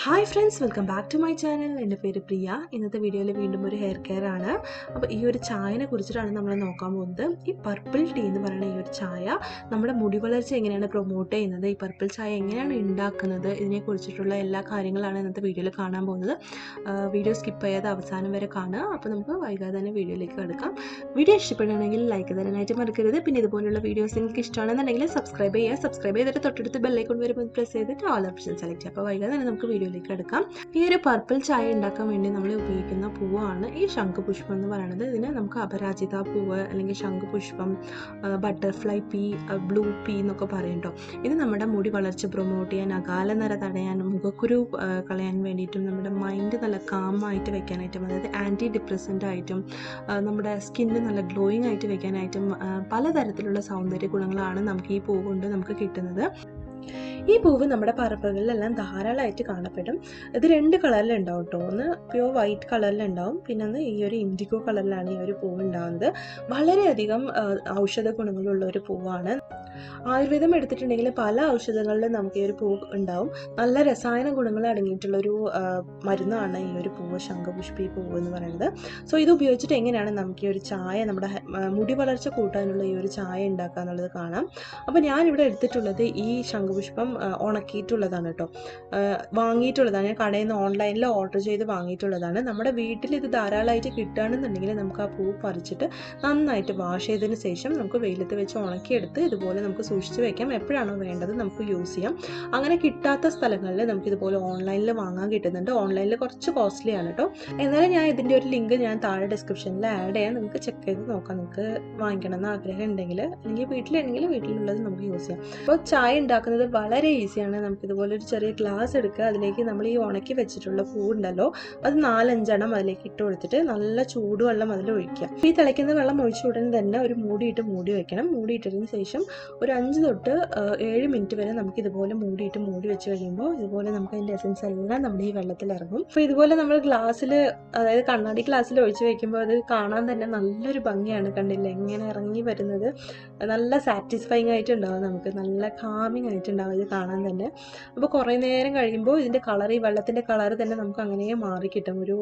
Hi friends welcome back to my channel എന്റെ പേര് പ്രിയ. ഇന്നത്തെ വീഡിയോയിൽ വീണ്ടും ഒരു ഹെയർ കെയർ ആണ്. അപ്പോൾ ഈ ഒരു ചായനെ കുറിച്ചിട്ടാണ് നമ്മൾ നോക്കാൻ പോകുന്നത്. ഈ പർപ്പിൾ ടീ എന്ന് പറയുന്ന ഈ ഒരു ചായ നമ്മുടെ മുടി വളർച്ച എങ്ങനെയാണ് പ്രൊമോട്ട് ചെയ്യുന്നത്? ഈ പർപ്പിൾ ചായ എങ്ങനെയാണ് ഉണ്ടാക്കുന്നത് ഇതിനെക്കുറിച്ചിട്ടുള്ള എല്ലാ കാര്യങ്ങളാണ് ഇന്നത്തെ വീഡിയോയിൽ കാണാൻ പോകുന്നത്. വീഡിയോ സ്കിപ്പ് ചെയ്യാതെ അവസാനം വരെ കാണുക. അപ്പോൾ നമുക്ക് വൈകാതെ തന്നെ വീഡിയോയിലേക്ക് കടക്കാം. വീഡിയോ ഇഷ്ടപ്പെടുകയാണെങ്കിൽ ലൈക്ക് തരാനായിട്ട് മറക്കരുത്. പിന്നെ ഇതുപോലുള്ള വീഡിയോസ് നിങ്ങൾക്ക് ഇഷ്ടമാണെന്നുണ്ടെങ്കിൽ സബ്സ്ക്രൈബ് ചെയ്യുക. സബ്സ്ക്രൈബ് ചെയ്തിട്ട് തൊട്ടടുത്ത് ബെല്ലൈക്കൺ വരുമ്പോൾ പ്രസ് ചെയ്തിട്ട് ഓൾ ഓപ്ഷൻ സെലക്ട് ചെയ്യുക. അപ്പോൾ വൈകാതെ തന്നെ നമുക്ക് വീഡിയോയിലേക്ക് എടുക്കാം. ഈ ഒരു പർപ്പിൾ ചായ ഉണ്ടാക്കാൻ വേണ്ടി നമ്മൾ ഉപയോഗിക്കുന്ന പൂവാണ് ഈ ശംഖുപുഷ്പം എന്ന് പറയുന്നത്. ഇതിന് നമുക്ക് അപരാജിത പൂവ് അല്ലെങ്കിൽ ശംഖുപുഷ്പം ബട്ടർഫ്ലൈ പീ ബ്ലൂ പീ എന്നൊക്കെ പറയും ഇത് നമ്മുടെ മുടി വളർച്ച പ്രൊമോട്ട് ചെയ്യാൻ അകാല നിര തടയാനും മുഖക്കുരു കളയാൻ വേണ്ടിയിട്ടും നമ്മുടെ മൈൻഡ് നല്ല കാമായിട്ട് വെക്കാനായിട്ടും അതായത് ആന്റി ഡിപ്രസന്റ് ആയിട്ടും നമ്മുടെ സ്കിന്ന് നല്ല ഗ്ലോയിങ് ആയിട്ട് വെക്കാനായിട്ടും പലതരത്തിലുള്ള സൗന്ദര്യ ഗുണങ്ങളാണ് നമുക്ക് ഈ പൂ കൊണ്ട് നമുക്ക് കിട്ടുന്നത്. ഈ പൂവ് നമ്മുടെ പറമ്പുകളിലെല്ലാം ധാരാളമായിട്ട് കാണപ്പെടും. ഇത് രണ്ട് കളറിലുണ്ടാവും കേട്ടോ ഒന്ന് പ്യുവർ വൈറ്റ് കളറിലുണ്ടാവും. പിന്നെ ഒന്ന് ഈ ഒരു ഇൻഡിഗോ കളറിലാണ് ഈ ഒരു പൂവ് ഉണ്ടാവുന്നത് വളരെയധികം ഔഷധ ഗുണങ്ങളുള്ള ഒരു പൂവാണ്. ആയുർവേദം എടുത്തിട്ടുണ്ടെങ്കിൽ പല ഔഷധങ്ങളിലും നമുക്ക് ഈ ഒരു പൂ ഉണ്ടാവും. നല്ല രസായന ഗുണങ്ങൾ അടങ്ങിയിട്ടുള്ള ഒരു മരുന്നാണ് ഈ ഒരു പൂവ് ശംഖപുഷ്പി പൂവ് എന്ന് പറയുന്നത്. സോ ഇത് ഉപയോഗിച്ചിട്ട് എങ്ങനെയാണ് നമുക്ക് ഈ ഒരു ചായ നമ്മുടെ മുടി വളർച്ച കൂട്ടാനുള്ള ഈ ഒരു ചായ ഉണ്ടാക്കുക എന്നുള്ളത് കാണാം. അപ്പോൾ ഞാനിവിടെ എടുത്തിട്ടുള്ളത് ഈ ശംഖപുഷ്പം ഉണക്കിയിട്ടുള്ളതാണ് കേട്ടോ. വാങ്ങിയിട്ടുള്ളതാണ്. ഞാൻ കടയിൽ നിന്ന് ഓൺലൈനിൽ ഓർഡർ ചെയ്ത് വാങ്ങിയിട്ടുള്ളതാണ്. നമ്മുടെ വീട്ടിൽ ഇത് ധാരാളമായിട്ട് കിട്ടുകയാണെന്നുണ്ടെങ്കിൽ നമുക്ക് ആ പൂ പറിച്ചിട്ട് നന്നായിട്ട് വാഷ് ചെയ്തതിന് ശേഷം നമുക്ക് വെയിലത്ത് വെച്ച് ഉണക്കിയെടുത്ത് ഇതുപോലെ നമുക്ക് സൂക്ഷിച്ച് വെക്കാം. എപ്പോഴാണോ വേണ്ടത് നമുക്ക് യൂസ് ചെയ്യാം. അങ്ങനെ കിട്ടാത്ത സ്ഥലങ്ങളിൽ നമുക്ക് ഇതുപോലെ ഓൺലൈനിൽ വാങ്ങാൻ കിട്ടുന്നുണ്ട്. ഓൺലൈനിൽ കുറച്ച് കോസ്റ്റ്ലി ആണ് കേട്ടോ എന്നാലും ഞാൻ ഇതിന്റെ ഒരു ലിങ്ക് ഞാൻ താഴെ ഡിസ്ക്രിപ്ഷനിൽ ആഡ് ചെയ്യാം. നിങ്ങൾക്ക് ചെക്ക് ചെയ്ത് നോക്കാം. നിങ്ങൾക്ക് വാങ്ങിക്കണം എന്ന് ആഗ്രഹം ഉണ്ടെങ്കിൽ അല്ലെങ്കിൽ വീട്ടിലുണ്ടെങ്കിൽ വീട്ടിലുള്ളത് നമുക്ക് യൂസ് ചെയ്യാം. അപ്പോൾ ചായ ഉണ്ടാക്കുന്നത് വളരെ ഈസിയാണ് നമുക്ക് ഇതുപോലെ ഒരു ചെറിയ ഗ്ലാസ് എടുക്കുക. അതിലേക്ക് നമ്മൾ ഈ ഉണക്കി വെച്ചിട്ടുള്ള പൂ ഉണ്ടല്ലോ അത് നാലഞ്ചെണ്ണം അതിലേക്ക് ഇട്ട് കൊടുത്തിട്ട് നല്ല ചൂടുവെള്ളം അതിൽ ഒഴിക്കുക. ഈ തിളയ്ക്കുന്ന വെള്ളം ഒഴിച്ച ഉടനെ തന്നെ ഒരു മൂടിയിട്ട് മൂടി വയ്ക്കണം മൂടിയിട്ടതിന് ശേഷം ഒരു അഞ്ച് തൊട്ട് ഏഴ് മിനിറ്റ് വരെ നമുക്ക് ഇതുപോലെ മൂടിയിട്ട് മൂടി വെച്ച് കഴിയുമ്പോൾ ഇതുപോലെ നമുക്ക് അതിന്റെ എസൻസ് എല്ലാം നമ്മുടെ ഈ വെള്ളത്തിൽ ഇറങ്ങും. അപ്പോൾ ഇതുപോലെ നമ്മൾ ഗ്ലാസ്സിൽ അതായത് കണ്ണാടി ഗ്ലാസ്സിൽ ഒഴിച്ച് വയ്ക്കുമ്പോൾ അത് കാണാൻ തന്നെ നല്ലൊരു ഭംഗിയാണ് കണ്ടില്ല? എങ്ങനെ ഇറങ്ങി വരുന്നത്? നല്ല സാറ്റിസ്ഫൈങ് ആയിട്ടുണ്ടാവും നമുക്ക്. നല്ല കാമിങ് ആയിട്ടുണ്ടാവും ഇത് കാണാൻ തന്നെ. അപ്പോൾ കുറേ നേരം കഴിയുമ്പോൾ ഇതിന്റെ കളർ ഈ വെള്ളത്തിന്റെ കളർ തന്നെ നമുക്ക് അങ്ങനെ മാറി കിട്ടും. ഒരു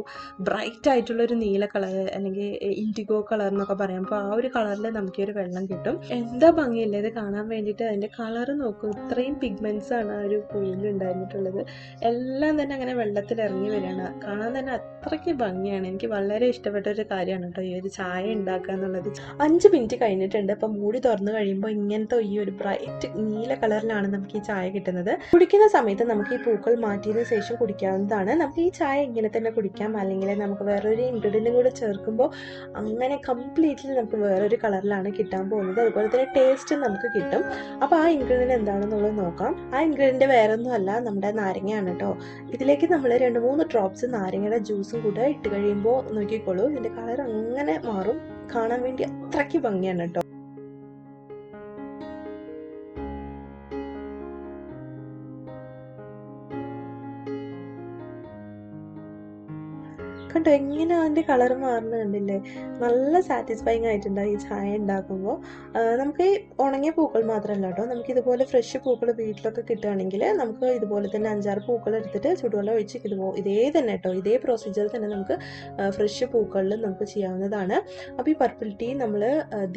ബ്രൈറ്റ് ആയിട്ടുള്ള ഒരു നീല കളർ അല്ലെങ്കിൽ ഇൻഡിഗോ കളർ എന്നൊക്കെ പറയാം. അപ്പോൾ ആ ഒരു കളറിൽ നമുക്ക് ഒരു വെള്ളം കിട്ടും. എന്താ ഭംഗിയില്ല ഇത് കാണാൻ വേണ്ടിയിട്ട് അതിന്റെ കളർ നോക്കും. ഇത്രയും പിഗ്മെന്റ്സ് ആണ് ആ ഒരു പൂവിൽ ഉണ്ടായിരുന്നിട്ടുള്ളത്. എല്ലാം തന്നെ അങ്ങനെ വെള്ളത്തിൽ ഇറങ്ങി വരികയാണ്. കാണാൻ തന്നെ അത്രയ്ക്ക് ഭംഗിയാണ്. എനിക്ക് വളരെ ഇഷ്ടപ്പെട്ട ഒരു കാര്യമാണ് കേട്ടോ ഈ ഒരു ചായ ഉണ്ടാക്കുക എന്നുള്ളത്. അഞ്ച് മിനിറ്റ് കഴിഞ്ഞിട്ടുണ്ട്. അപ്പം മൂടി തുറന്നു കഴിയുമ്പോൾ ഇങ്ങനത്തെ ഈ ഒരു ബ്രൈറ്റ് നീല കളറിലാണ് നമുക്ക് ഈ ചായ കിട്ടുന്നത്. കുടിക്കുന്ന സമയത്ത് നമുക്ക് ഈ പൂക്കൾ മാറ്റിയതിന് ശേഷം കുടിക്കാവുന്നതാണ്. നമുക്ക് ഈ ചായ ഇങ്ങനെ തന്നെ കുടിക്കാം. അല്ലെങ്കിൽ നമുക്ക് വേറൊരു ഇൻഗ്രീഡിയന്റും കൂടെ ചേർക്കുമ്പോൾ അങ്ങനെ കംപ്ലീറ്റ്ലി നമുക്ക് വേറൊരു കളറിലാണ് കിട്ടാൻ പോകുന്നത്. അതുപോലെ തന്നെ ടേസ്റ്റ് നമുക്ക് കിട്ടും. അപ്പോൾ ആ ഇൻഗ്രീഡിയന്റ് എന്താണെന്നുള്ളത് നോക്കാം. ആ ഇൻഗ്രീഡിയന്റ് വേറെ ഒന്നുമല്ല നമ്മുടെ നാരങ്ങയാണ് കേട്ടോ ഇതിലേക്ക് നമ്മൾ രണ്ട് മൂന്ന് ഡ്രോപ്സ് നാരങ്ങയുടെ ജ്യൂസും കൂടെ ഇട്ട് കഴിയുമ്പോൾ നോക്കിക്കോളൂ ഇതിന്റെ കളർ അങ്ങനെ മാറും. കാണാൻ വേണ്ടി അത്രയ്ക്ക് ഭംഗിയാണ് കേട്ടോ കണ്ടോ എങ്ങനെ അതിന്റെ കളർ മാറുന്നത് കണ്ടില്ലേ? നല്ല സാറ്റിസ്ഫൈങ് ആയിട്ടുണ്ടാവും ഈ ചായ ഉണ്ടാക്കുമ്പോൾ നമുക്ക് ഈ ഉണങ്ങിയ പൂക്കൾ മാത്രമല്ല കേട്ടോ നമുക്ക് ഇതുപോലെ ഫ്രഷ് പൂക്കൾ വീട്ടിലൊക്കെ കിട്ടുകയാണെങ്കിൽ നമുക്ക് ഇതുപോലെ തന്നെ അഞ്ചാറ് പൂക്കൾ എടുത്തിട്ട് ചുടുവെള്ളം ഒഴിച്ച് ഇതുപോലെ ഇതേ തന്നെ കേട്ടോ ഇതേ പ്രൊസീജിയർ തന്നെ നമുക്ക് ഫ്രഷ് പൂക്കളിൽ നമുക്ക് ചെയ്യാവുന്നതാണ്. അപ്പോൾ ഈ പർപ്പിൾ ടീ നമ്മൾ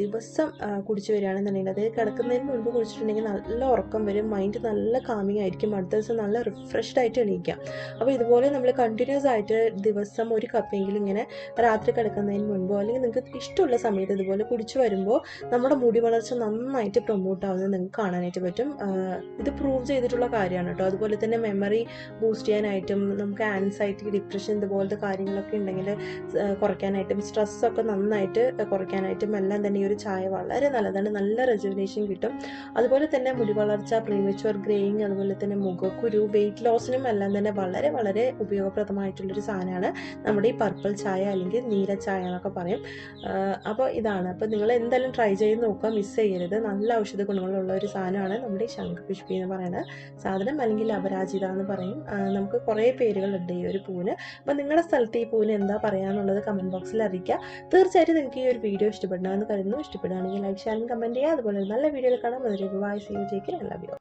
ദിവസം കുടിച്ച് വരികയാണെന്നുണ്ടെങ്കിൽ അത് കിടക്കുന്നതിന് മുൻപ് കുടിച്ചിട്ടുണ്ടെങ്കിൽ നല്ല ഉറക്കം വരും മൈൻഡ് നല്ല കാമിങ് ആയിരിക്കും അടുത്ത ദിവസം നല്ല റിഫ്രഷ്ഡ് ആയിട്ട് എണീക്കാം. അപ്പോൾ ഇതുപോലെ നമ്മൾ കണ്ടിന്യൂസ് ആയിട്ട് ദിവസം ഒരു കപ്പെങ്കിലും ഇങ്ങനെ രാത്രി കിടക്കുന്നതിന് മുൻപോ അല്ലെങ്കിൽ നിങ്ങൾക്ക് ഇഷ്ടമുള്ള സമയത്ത് ഇതുപോലെ കുടിച്ചു വരുമ്പോൾ നമ്മുടെ മുടി വളർച്ച നന്നായിട്ട് പ്രൊമോട്ട് ആവുന്നത് നിങ്ങൾക്ക് കാണാനായിട്ട് പറ്റും. ഇത് പ്രൂവ് ചെയ്തിട്ടുള്ള കാര്യമാണ് കേട്ടോ. അതുപോലെ തന്നെ മെമ്മറി ബൂസ്റ്റ് ചെയ്യാനായിട്ടും നമുക്ക് ആൻസൈറ്റി ഡിപ്രഷൻ ഇതുപോലത്തെ കാര്യങ്ങളൊക്കെ ഉണ്ടെങ്കിൽ കുറയ്ക്കാനായിട്ടും സ്ട്രെസ്സൊക്കെ നന്നായിട്ട് കുറയ്ക്കാനായിട്ടും എല്ലാം തന്നെ ഈ ഒരു ചായ വളരെ നല്ലതാണ്. നല്ല റെജുവിനേഷൻ കിട്ടും. അതുപോലെ തന്നെ മുടി വളർച്ച പ്രീമച്വർ ഗ്രേയിങ് അതുപോലെ തന്നെ മുഖക്കുരു വെയിറ്റ് ലോസിനും എല്ലാം തന്നെ വളരെ വളരെ ഉപയോഗപ്രദമായിട്ടുള്ളൊരു സാധനമാണ്. നമ്മുടെ ഈ പർപ്പിൾ ചായ അല്ലെങ്കിൽ നീല ചായ എന്നൊക്കെ പറയും. അപ്പോൾ ഇതാണ്. അപ്പോൾ നിങ്ങൾ എന്തായാലും ട്രൈ ചെയ്ത് നോക്കുക. മിസ് ചെയ്യരുത്. നല്ല ഔഷധ ഗുണങ്ങളുള്ള ഒരു സാധനമാണ് നമ്മുടെ ഈ ശംഖുപുഷ്പി എന്ന് പറയുന്നത്. സാധനം അല്ലെങ്കിൽ അപരാജിത എന്ന് പറയും. നമുക്ക് കുറേ പേരുകളുണ്ട് ഈ ഒരു പൂവിന്. അപ്പോൾ നിങ്ങളുടെ സ്ഥലത്ത് ഈ പൂവിന് എന്താ പറയാനുള്ളത് കമന്റ് ബോക്സിൽ അറിയിക്കുക. തീർച്ചയായിട്ടും നിങ്ങൾക്ക് ഈ ഒരു വീഡിയോ ഇഷ്ടപ്പെടണമെന്ന് കരുതുന്നു. ഇഷ്ടപ്പെടുകയാണെങ്കിൽ ലൈക്ക് ഷെയർ കമന്റ് ചെയ്യുക. അതുപോലെ നല്ല വീഡിയോയിൽ കാണാം. അതിലേക്ക് വായിസ് യു ജയിക്കാൻ ലവ് യു